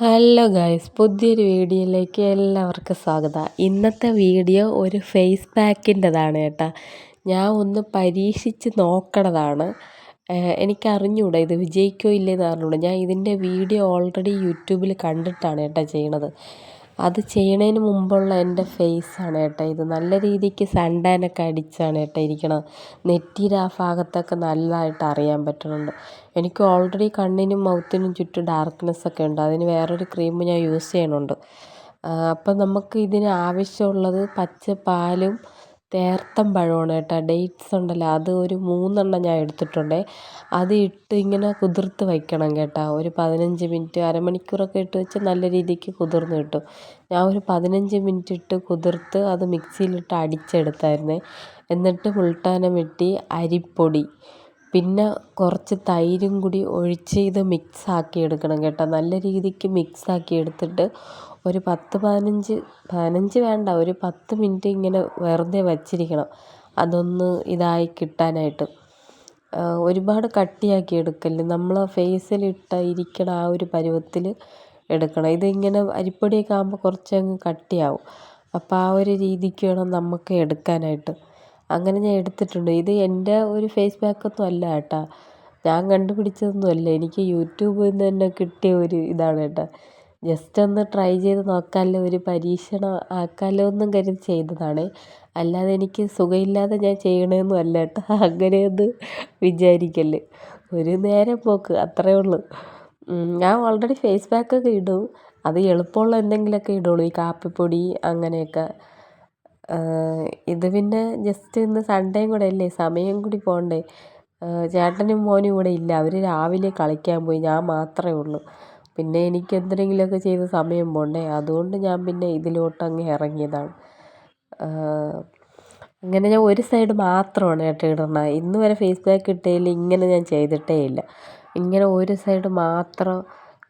Hello guys പുതിയൊരു വീഡിയോയിലേക്ക് എല്ലാവർക്കും സ്വാഗതം. ഇന്നത്തെ വീഡിയോ ഒരു ഫേസ് പാക്കിന്റെതാണ് കേട്ടോ. ഞാൻ ഒന്ന് പരീക്ഷിച്ച് നോക്കണതാണ്. എനിക്കറിഞ്ഞൂടാ ഇത് വിജയിക്കോ ഇല്ലേന്ന് അറിഞ്ഞൂടാ. ഞാൻ ഇതിന്റെ വീഡിയോ ഓൾറെഡി യൂട്യൂബിൽ കണ്ടിട്ടാണ് കേട്ടോ ചെയ്യണത്. അത് ചെയ്യണതിന് മുമ്പുള്ള എന്റെ ഫേസാണ് കേട്ടോ ഇത്. നല്ല രീതിക്ക് സൺടാനൊക്കെ അടിച്ചാണ് കേട്ടോ ഇരിക്കണത്. നെറ്റിയുടെ ആ ഭാഗത്തൊക്കെ നല്ലതായിട്ട് അറിയാൻ പറ്റുന്നുണ്ട്. എനിക്ക് ഓൾറെഡി കണ്ണിനും മൗത്തിനും ചുറ്റും ഡാർക്ക്നെസ് ഒക്കെ ഉണ്ട്. അതിന് വേറൊരു ക്രീം ഞാൻ യൂസ് ചെയ്യണുണ്ട്. അപ്പം നമുക്ക് ഇതിന് ആവശ്യമുള്ളത് പച്ച പാലും തേർത്തം പഴമാണ് കേട്ടോ. ഡേറ്റ്സ് ഉണ്ടല്ലോ. അത് ഒരു മൂന്നെണ്ണം ഞാൻ എടുത്തിട്ടുണ്ട്. അത് ഇട്ട് ഇങ്ങനെ കുതിർത്ത് വയ്ക്കണം കേട്ടോ. ഒരു പതിനഞ്ച് മിനിറ്റ് അരമണിക്കൂറൊക്കെ ഇട്ട് വെച്ച് നല്ല രീതിക്ക് കുതിർന്ന് കിട്ടും. ഞാൻ ഒരു പതിനഞ്ച് മിനിറ്റ് ഇട്ട് കുതിർത്ത് അത് മിക്സിയിലിട്ട് അടിച്ചെടുത്തായിരുന്നേ. എന്നിട്ട് മുൾട്ടാന വെട്ടി അരിപ്പൊടി പിന്നെ കുറച്ച് തൈരും കൂടി ഒഴിച്ച് ഇത് മിക്സാക്കി എടുക്കണം കേട്ടോ. നല്ല രീതിക്ക് മിക്സാക്കി എടുത്തിട്ട് ഒരു പത്ത് പതിനഞ്ച് പതിനഞ്ച് വേണ്ട ഒരു പത്ത് മിനിറ്റ് ഇങ്ങനെ വെറുതെ വച്ചിരിക്കണം. അതൊന്ന് ഇതായി കിട്ടാനായിട്ട്. ഒരുപാട് കട്ടിയാക്കി എടുക്കല്ല് നമ്മൾ ഫേസിലിട്ട ഇരിക്കണ ആ ഒരു പരുവത്തിൽ എടുക്കണം. ഇതിങ്ങനെ അരിപ്പൊടിയൊക്കെ ആകുമ്പോൾ കുറച്ചങ്ങ് കട്ടിയാവും. അപ്പോൾ ആ ഒരു രീതിക്ക് വേണം നമുക്ക് എടുക്കാനായിട്ട്. അങ്ങനെ ഞാൻ എടുത്തിട്ടുണ്ട്. ഇത് എന്റെ ഒരു ഫേസ് പാക്കൊന്നും അല്ല കേട്ടോ. ഞാൻ കണ്ടുപിടിച്ചതൊന്നും അല്ല. എനിക്ക് യൂട്യൂബിൽ നിന്ന് തന്നെ കിട്ടിയ ഒരു ഇതാണ് കേട്ടോ. ജസ്റ്റ് ഒന്ന് ട്രൈ ചെയ്ത് നോക്കാമല്ലോ ഒരു പരീക്ഷണം ആക്കാമല്ലോ എന്നും കരുതി ചെയ്തതാണ്. അല്ലാതെ എനിക്ക് സുഖമില്ലാതെ ഞാൻ ചെയ്യണതൊന്നും അല്ല കേട്ടോ. അങ്ങനെയൊന്നും വിചാരിക്കല്ല് ഒരു നേരം പോക്ക് അത്രയേ ഉള്ളൂ. ഞാൻ ഓൾറെഡി ഫേസ് പാക്കൊക്കെ ഇടും. അത് എളുപ്പമുള്ള എന്തെങ്കിലുമൊക്കെ ഇടുള്ളൂ. ഈ കാപ്പിപ്പൊടി അങ്ങനെയൊക്കെ. ഇത് പിന്നെ ജസ്റ്റ് ഇന്ന് സൺഡേയും കൂടെ അല്ലേ? സമയം കൂടി പോകണ്ടേ ചേട്ടനും മോനും ഇവിടെ ഇല്ല. അവർ രാവിലെ കളിക്കാൻ പോയി. ഞാൻ മാത്രമേ ഉള്ളൂ. പിന്നെ എനിക്ക് എന്തെങ്കിലുമൊക്കെ ചെയ്ത് സമയം പോകണ്ടേ അതുകൊണ്ട് ഞാൻ പിന്നെ ഇതിലോട്ടങ്ങ് ഇറങ്ങിയതാണ്. അങ്ങനെ ഞാൻ ഒരു സൈഡ് മാത്രമാണ് കേട്ടോ ഇടുന്നത് ഇന്ന് വരെ ഫേസ് പാക്ക് ഇട്ടതിൽ ഇങ്ങനെ ഞാൻ ചെയ്തിട്ടേ ഇല്ല. ഇങ്ങനെ ഒരു സൈഡ് മാത്രം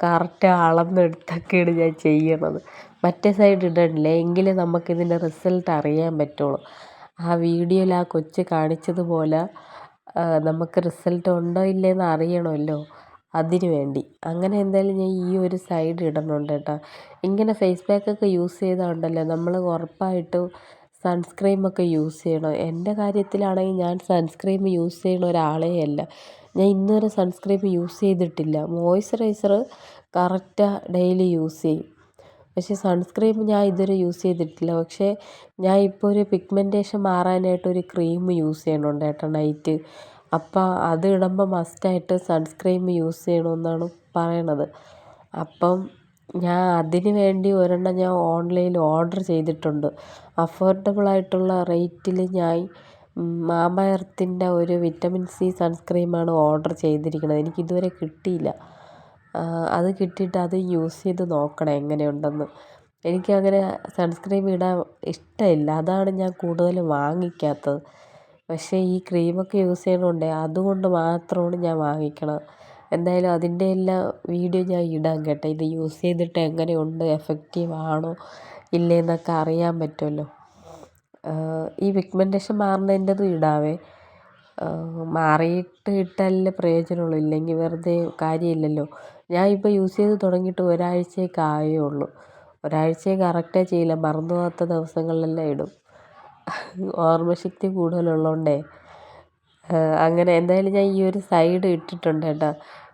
കറക്റ്റ് അളന്നെടുത്തൊക്കെയാണ് ഞാൻ ചെയ്യണത്. മറ്റേ സൈഡ് ഇടണില്ല? എങ്കിലേ നമുക്കിതിന്റെ റിസൾട്ട് അറിയാൻ പറ്റുള്ളൂ. ആ വീഡിയോയിൽ ആ കൊച്ച് കാണിച്ചതുപോലെ നമുക്ക് റിസൾട്ട് ഉണ്ടോ ഇല്ലയെന്ന് അറിയണമല്ലോ. അതിന് വേണ്ടി. അങ്ങനെ എന്തായാലും ഞാൻ ഈ ഒരു സൈഡ് ഇടുന്നുണ്ട് കേട്ടോ. ഇങ്ങനെ ഫേസ് പാക്കൊക്കെ യൂസ് ചെയ്താൽ നമ്മൾ ഉറപ്പായിട്ടും സൺസ്ക്രീമൊക്കെ യൂസ് ചെയ്യണം. എന്റെ കാര്യത്തിലാണെങ്കിൽ ഞാൻ സൺസ്ക്രീം യൂസ് ചെയ്യണ ഒരാളേ അല്ല. ഞാൻ ഇന്നുവരെ സൺസ്ക്രീം യൂസ് ചെയ്തിട്ടില്ല. മോയ്സ്ചറൈസർ കറക്റ്റാണ് ഡെയിലി യൂസ് ചെയ്യും. പക്ഷേ സൺസ്ക്രീം ഞാൻ ഇതുവരെ യൂസ് ചെയ്തിട്ടില്ല. പക്ഷേ ഞാൻ ഇപ്പോൾ ഒരു പിഗ്മെന്റേഷൻ മാറാനായിട്ട് ഒരു ക്രീം യൂസ് ചെയ്യണുണ്ട് കേട്ടോ നൈറ്റ് അപ്പം അത് ഇടുമ്പോൾ മസ്റ്റായിട്ട് സൺസ്ക്രീം യൂസ് ചെയ്യണമെന്നാണ് പറയണത്. അപ്പം ഞാൻ അതിന് വേണ്ടി ഒരെണ്ണം ഞാൻ ഓൺലൈനിൽ ഓർഡർ ചെയ്തിട്ടുണ്ട്. അഫോർഡബിൾ ആയിട്ടുള്ള റേറ്റിൽ ഞാൻ മാമ എർത്തിന്റെ ഒരു വിറ്റമിൻ സി സൺസ്ക്രീമാണ് ഓർഡർ ചെയ്തിരിക്കുന്നത് എനിക്കിതുവരെ കിട്ടിയില്ല. അത് കിട്ടിയിട്ട് അത് യൂസ് ചെയ്ത് നോക്കണം എങ്ങനെയുണ്ടെന്ന്. എനിക്കങ്ങനെ സൺസ്ക്രീം ഇടാൻ ഇഷ്ടമില്ല. അതാണ് ഞാൻ കൂടുതലും വാങ്ങിക്കാത്തത്. പക്ഷേ ഈ ക്രീമൊക്കെ യൂസ് ചെയ്യണോണ്ടേ അതുകൊണ്ട് മാത്രമാണ് ഞാൻ വാങ്ങിക്കണത്. എന്തായാലും അതിന്റെ എല്ലാം വീഡിയോ ഞാൻ ഇടാം കേട്ടോ. ഇത് യൂസ് ചെയ്തിട്ട് എങ്ങനെയുണ്ട് എഫക്റ്റീവ് ആണോ ഇല്ലേ എന്നൊക്കെ അറിയാൻ പറ്റുമല്ലോ. ഈ പിഗ്മെന്റേഷൻ മാറുന്നതിന്റെതും ഇടാവേ. മാറിയിട്ട് ഇട്ടാലല്ലേ പ്രയോജനമുള്ളൂ. ഇല്ലെങ്കിൽ വെറുതെ കാര്യമില്ലല്ലോ. ഞാൻ ഇപ്പോൾ യൂസ് ചെയ്ത് തുടങ്ങിയിട്ട് ഒരാഴ്ചയൊക്കെ ആയേ ഉള്ളൂ. ഒരാഴ്ചയും കറക്റ്റേ ചെയ്യില്ല. മറന്നു പോകാത്ത ദിവസങ്ങളിലെല്ലാം ഇടും. ഓർമ്മശക്തി കൂടുതലുള്ളതുകൊണ്ടേ അങ്ങനെ എന്തായാലും ഞാൻ ഈ ഒരു സൈഡ് ഇട്ടിട്ടുണ്ട് കേട്ടോ.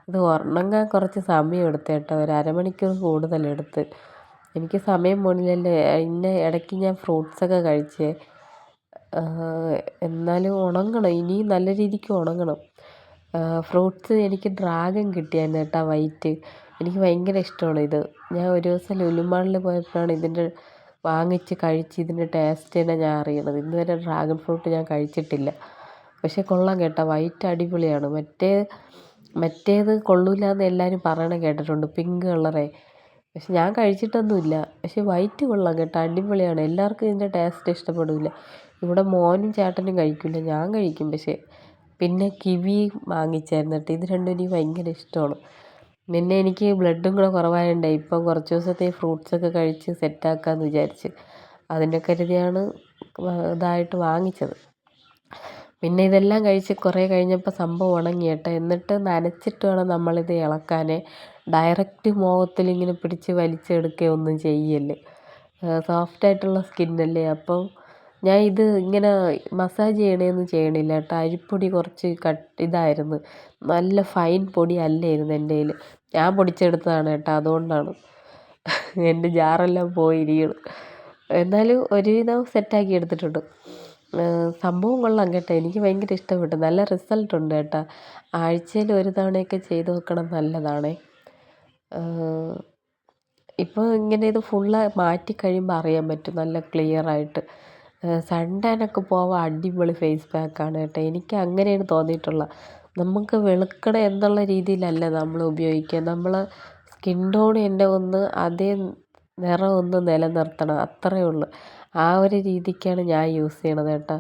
ഇത് ഉണങ്ങാൻ കുറച്ച് സമയം എടുത്തു കേട്ടോ. ഒരു അരമണിക്കൂർ കൂടുതലെടുത്ത് എനിക്ക് സമയം പോണില്ലല്ലോ. ഇന്ന ഇടയ്ക്ക് ഞാൻ ഫ്രൂട്ട്സൊക്കെ കഴിച്ചേ. എന്നാലും ഉണങ്ങണം. ഇനിയും നല്ല രീതിക്ക് ഉണങ്ങണം. ഫ്രൂട്ട്സ് എനിക്ക് ഡ്രാഗൺ കിട്ടിയായിരുന്നു കേട്ടോ വൈറ്റ്. എനിക്ക് ഭയങ്കര ഇഷ്ടമാണ് ഇത്. ഞാൻ ഒരു ദിവസം ലുലുമാളിൽ പോയപ്പോഴാണ് ഇതിന്റെ വാങ്ങിച്ച് കഴിച്ച് ഇതിന്റെ ടേസ്റ്റ് തന്നെ ഞാൻ അറിയണത്. ഇന്ന് വരെ ഡ്രാഗൺ ഫ്രൂട്ട് ഞാൻ കഴിച്ചിട്ടില്ല. പക്ഷേ കൊള്ളാം കേട്ടോ. വൈറ്റ് അടിപൊളിയാണ്. മറ്റേ മറ്റേത് കൊള്ളില്ല എന്ന് എല്ലാവരും പറയണ കേട്ടിട്ടുണ്ട്. പിങ്ക് കളറേ പക്ഷെ ഞാൻ കഴിച്ചിട്ടൊന്നുമില്ല. പക്ഷെ വൈറ്റ് കൊള്ളാം കേട്ടോ. അടിപൊളിയാണ്. എല്ലാവർക്കും ഇതിന്റെ ടേസ്റ്റ് ഇഷ്ടപ്പെടില്ല ഇവിടെ മോനും ചേട്ടനും കഴിക്കില്ല. ഞാൻ കഴിക്കും. പക്ഷേ പിന്നെ കിവി വാങ്ങിച്ചായിരുന്നു കേട്ടോ. ഇത് രണ്ടും എനിക്ക് ഭയങ്കര ഇഷ്ടമാണ്. പിന്നെ എനിക്ക് ബ്ലഡും കൂടെ കുറവായതുകൊണ്ടേ ഇപ്പം കുറച്ച് ദിവസത്തെ ഫ്രൂട്ട്സൊക്കെ കഴിച്ച് സെറ്റാക്കാമെന്ന് വിചാരിച്ച് അതിന്റെ കരുതിയാണ് ഇതായിട്ട് വാങ്ങിച്ചത്. പിന്നെ ഇതെല്ലാം കഴിച്ച് കുറേ കഴിഞ്ഞപ്പോൾ സംഭവം ഉണങ്ങി കേട്ടോ. എന്നിട്ട് നനച്ചിട്ട് വേണം നമ്മളിത് ഇളക്കാൻ ഡയറക്റ്റ് മുഖത്തിലിങ്ങനെ പിടിച്ച് വലിച്ചെടുക്കുകയോ ഒന്നും ചെയ്യല്ലേ സോഫ്റ്റായിട്ടുള്ള സ്കിന്നല്ലേ അപ്പം ഞാൻ ഇത് ഇങ്ങനെ മസാജ് ചെയ്യണേന്നും ചെയ്യണില്ല കേട്ടോ. അരിപ്പൊടി കുറച്ച് കട്ട് ഇതായിരുന്നു. നല്ല ഫൈൻ പൊടി അല്ലായിരുന്നു എന്റെ കയ്യിൽ ഞാൻ പൊടിച്ചെടുത്തതാണ് കേട്ടോ അതുകൊണ്ടാണ്. എന്റെ ജാറെല്ലാം പോയിരിക്കണം. എന്നാലും ഒരുവിധം സെറ്റാക്കി എടുത്തിട്ടുണ്ട്. സംഭവം കൊള്ളാം കേട്ടോ. എനിക്ക് ഭയങ്കര ഇഷ്ടപ്പെട്ടു. നല്ല റിസൾട്ട് ഉണ്ട് കേട്ടോ. ആഴ്ചയിൽ ഒരു തവണയൊക്കെ ചെയ്ത് നോക്കണം നല്ലതാണേ. ഇപ്പോൾ ഇങ്ങനെ ഇത് ഫുള്ള് മാറ്റി കഴിയുമ്പോൾ അറിയാൻ പറ്റും. നല്ല ക്ലിയർ ആയിട്ട്. സൺ ടാനൊക്കെ പോവാൻ അടിപൊളി ഫേസ് പാക്കാണ് കേട്ടോ. എനിക്ക് അങ്ങനെയാണ് തോന്നിയിട്ടുള്ളത് നമുക്ക് വെളുക്കണം എന്നുള്ള രീതിയിലല്ല നമ്മൾ ഉപയോഗിക്കുക. നമ്മൾ സ്കിൻ ടോൺ എന്റെ ഒന്ന് അതേ നിറം ഒന്ന് നിലനിർത്തണം. അത്രയേ ഉള്ളൂ. ആ ഒരു രീതിക്കാണ് ഞാൻ യൂസ് ചെയ്യണത് കേട്ടോ.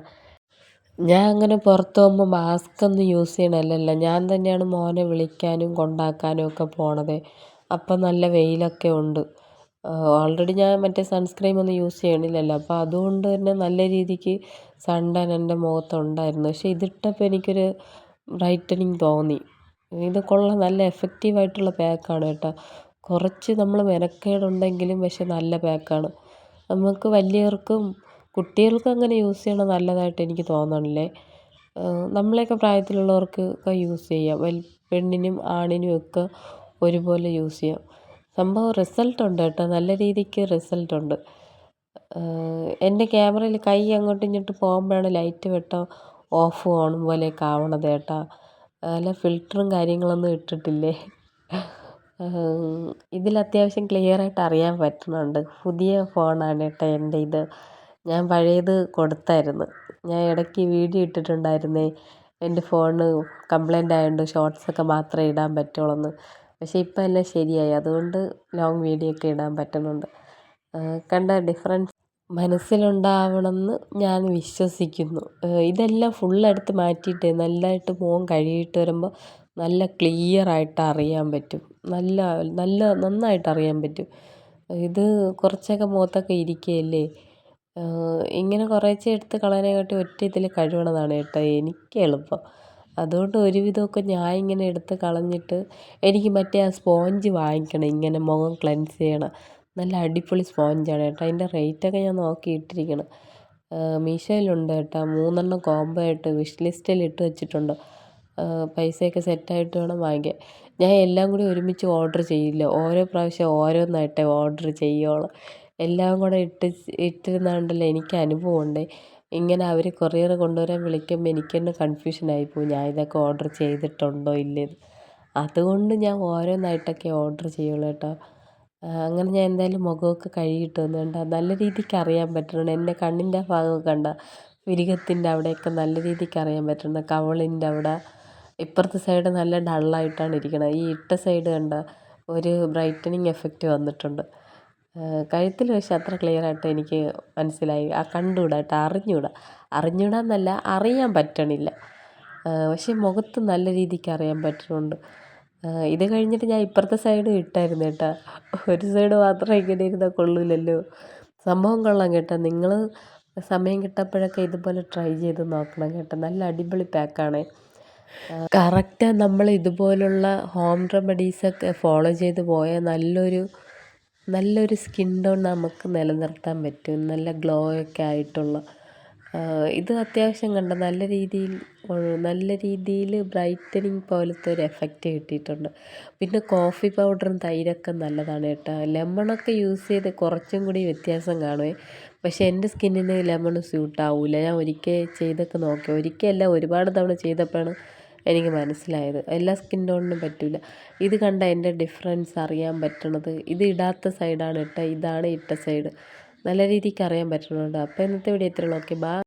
ഞാൻ അങ്ങനെ പുറത്ത് പോകുമ്പോൾ മാസ്ക് ഒന്നും യൂസ് ചെയ്യണമല്ലോ ഞാൻ തന്നെയാണ് മോനെ വിളിക്കാനും കൊണ്ടാക്കാനും ഒക്കെ പോണത്. അപ്പം നല്ല വെയിലൊക്കെ ഉണ്ട്. ഓൾറെഡി ഞാൻ മറ്റേ സൺസ്ക്രീം ഒന്നും യൂസ് ചെയ്യണില്ലല്ലോ. അപ്പോൾ അതുകൊണ്ട് തന്നെ നല്ല രീതിക്ക് സൺ ടാൻ എന്റെ മുഖത്തുണ്ടായിരുന്നു. പക്ഷേ ഇതിട്ടപ്പോൾ എനിക്കൊരു ബ്രൈറ്റനിങ് തോന്നി. ഇത് കൊള്ളാം നല്ല എഫക്റ്റീവായിട്ടുള്ള പാക്കാണ് കേട്ടോ. കുറച്ച് നമ്മൾ മെനക്കേടുണ്ടെങ്കിലും പക്ഷെ നല്ല പാക്കാണ്. നമുക്ക് വലിയവർക്കും കുട്ടികൾക്കും അങ്ങനെ യൂസ് ചെയ്യണത് നല്ലതായിട്ട് എനിക്ക് തോന്നണില്ലേ? നമ്മളെയൊക്കെ പ്രായത്തിലുള്ളവർക്ക് ഒക്കെ യൂസ് ചെയ്യാം. പെണ്ണിനും ആണിനും ഒക്കെ ഒരുപോലെ യൂസ് ചെയ്യാം. സംഭവം റിസൾട്ട് ഉണ്ട് കേട്ടോ. നല്ല രീതിക്ക് റിസൾട്ട് ഉണ്ട് എന്റെ ക്യാമറയിൽ കൈ അങ്ങോട്ടും ഇങ്ങോട്ടും പോകുമ്പോഴാണ് ലൈറ്റ് വെട്ടം ഓഫ് ഓണും പോലെയൊക്കെ ആവണത് ഏട്ടാ അല്ല ഫിൽറ്ററും കാര്യങ്ങളൊന്നും ഇട്ടിട്ടില്ലേ? ഇതിൽ അത്യാവശ്യം ക്ലിയറായിട്ട് അറിയാൻ പറ്റുന്നുണ്ട്. പുതിയ ഫോണാണ് ഏട്ടാ എന്റെ ഇത്. ഞാൻ പഴയത് കൊടുത്തായിരുന്നു. ഞാൻ ഇടയ്ക്ക് വീഡിയോ ഇട്ടിട്ടുണ്ടായിരുന്നേ. എന്റെ ഫോണ് കംപ്ലൈന്റ് ആയതുകൊണ്ട് ഷോർട്സൊക്കെ മാത്രമേ ഇടാൻ പറ്റുള്ളൂ എന്ന് പക്ഷേ ഇപ്പം എല്ലാം ശരിയായി. അതുകൊണ്ട് ലോങ് വീഡിയോ ഒക്കെ ഇടാൻ പറ്റുന്നുണ്ട്. കണ്ട ഡിഫറൻസ് മനസ്സിലുണ്ടാവണമെന്ന് ഞാൻ വിശ്വസിക്കുന്നു. ഇതെല്ലാം ഫുള്ളെടുത്ത് മാറ്റിയിട്ട് നല്ലതായിട്ട് മുഖം കഴുകിയിട്ട് വരുമ്പോൾ നല്ല ക്ലിയർ ആയിട്ട് അറിയാൻ പറ്റും. നല്ല നല്ല നന്നായിട്ട് അറിയാൻ പറ്റും. ഇത് കുറച്ചൊക്കെ മുഖത്തൊക്കെ ഇരിക്കുകയല്ലേ? ഇങ്ങനെ കുറേശ്ശെ എടുത്ത് കളയാനെക്കാട്ടി ഒറ്റ ഇതിൽ കഴുകണതാണ് കേട്ടോ എനിക്ക് എളുപ്പം. അതുകൊണ്ട് ഒരുവിധമൊക്കെ ഞാൻ ഇങ്ങനെ എടുത്ത് കളഞ്ഞിട്ട് എനിക്ക് മറ്റേ ആ സ്പോഞ്ച് വാങ്ങിക്കണം ഇങ്ങനെ മുഖം ക്ലെൻസ് ചെയ്യണ. നല്ല അടിപൊളി സ്പോഞ്ചാണ് കേട്ടോ. അതിന്റെ റേറ്റൊക്കെ ഞാൻ നോക്കി ഇട്ടിരിക്കണം. മീഷോയിലുണ്ട് കേട്ടോ. മൂന്നെണ്ണം കോംബോ ആയിട്ട് വിഷ് ലിസ്റ്റിൽ ഇട്ട് വെച്ചിട്ടുണ്ട്. പൈസയൊക്കെ സെറ്റായിട്ട് വേണം വാങ്ങിക്കാൻ. ഞാൻ എല്ലാം കൂടി ഒരുമിച്ച് ഓർഡർ ചെയ്യില്ല. ഓരോ പ്രാവശ്യം ഓരോന്നായിട്ടേ ഓർഡർ ചെയ്യുള്ളൂ. എല്ലാം കൂടെ ഇട്ട് ഇട്ടിരുന്നാണ്ടല്ലോ എനിക്ക് അനുഭവം ഉണ്ട്. ഇങ്ങനെ അവർ കൊറിയർ കൊണ്ടുവരാൻ വിളിക്കുമ്പോൾ എനിക്ക് തന്നെ കൺഫ്യൂഷൻ പോകും ഞാൻ ഇതൊക്കെ ഓർഡർ ചെയ്തിട്ടുണ്ടോ ഇല്ലേന്ന്. അതുകൊണ്ട് ഞാൻ ഓരോന്നായിട്ടൊക്കെ ഓർഡർ ചെയ്യുള്ളൂ കേട്ടോ. അങ്ങനെ ഞാൻ എന്തായാലും മുഖമൊക്കെ കഴുകിയിട്ട് വന്നു. കണ്ടോ നല്ല രീതിക്ക് അറിയാൻ പറ്റുന്നുണ്ട് എന്റെ കണ്ണിന്റെ ഭാഗം കണ്ടോ പുരികത്തിന്റെ അവിടെയൊക്കെ നല്ല രീതിക്ക് അറിയാൻ പറ്റുന്നുണ്ട് കവിളിന്റെ അവിടെ ഇപ്പുറത്തെ സൈഡ് നല്ല ഡള്ളായിട്ടാണ് ഇരിക്കുന്നത് ഈ ഇട്ട സൈഡ് കണ്ട ഒരു ബ്രൈറ്റനിങ് എഫക്റ്റ് വന്നിട്ടുണ്ട്. കഴുത്തിൽ പക്ഷെ അത്ര ക്ലിയർ ആയിട്ട് എനിക്ക് മനസ്സിലായി. ആ കണ്ടുകൂടാ കേട്ടോ അറിഞ്ഞുകൂടാ അറിഞ്ഞുകൂടാന്നല്ല അറിയാൻ പറ്റണില്ല. പക്ഷേ മുഖത്ത് നല്ല രീതിക്ക് അറിയാൻ പറ്റുന്നുണ്ട് ഇത് കഴിഞ്ഞിട്ട് ഞാൻ ഇപ്പുറത്തെ സൈഡ് ഇട്ടായിരുന്നു കേട്ടോ. ഒരു സൈഡ് മാത്രം ഇങ്ങനെ ഇരുന്നാൽ കൊള്ളില്ലല്ലോ സംഭവം കൊള്ളാം കേട്ടോ. നിങ്ങൾ സമയം കിട്ടപ്പോഴൊക്കെ ഇതുപോലെ ട്രൈ ചെയ്ത് നോക്കണം കേട്ടോ. നല്ല അടിപൊളി പാക്കാണേ കറക്റ്റ് നമ്മൾ ഇതുപോലുള്ള ഹോം റെമഡീസൊക്കെ ഫോളോ ചെയ്ത് പോയാൽ നല്ലൊരു നല്ലൊരു സ്കിൻ ടോൺ നമുക്ക് നിലനിർത്താൻ പറ്റും. നല്ല ഗ്ലോ ഒക്കെ ആയിട്ടുള്ള ഇത് അത്യാവശ്യം കണ്ട നല്ല രീതിയിൽ നല്ല രീതിയിൽ ബ്രൈറ്റനിങ് പോലത്തെ ഒരു എഫക്റ്റ് കിട്ടിയിട്ടുണ്ട്. പിന്നെ കോഫി പൗഡറും തൈരൊക്കെ നല്ലതാണ് കേട്ടോ. ലെമണൊക്കെ യൂസ് ചെയ്ത് കുറച്ചും കൂടി വ്യത്യാസം കാണുമേ പക്ഷേ എന്റെ സ്കിന്നിന് ലെമൺ സ്യൂട്ട് ആവില്ല ഞാൻ ഒരിക്കൽ ചെയ്തൊക്കെ നോക്കി. ഒരിക്കലല്ല ഒരുപാട് തവണ ചെയ്തപ്പോഴാണ് എനിക്ക് മനസ്സിലായത്. എല്ലാ സ്കിൻ ടോണിനും പറ്റില്ല ഇത് കണ്ട എന്റെ ഡിഫറൻസ് അറിയാൻ പറ്റണത്. ഇത് ഇടാത്ത സൈഡാണ് ഇട്ട ഇതാണ് ഇട്ട സൈഡ്. നല്ല രീതിക്ക് അറിയാൻ പറ്റുന്നുണ്ട് അപ്പോൾ ഇന്നത്തെ വീഡിയോ ഇത്രയുള്ളൂ ഓക്കെ ബാ.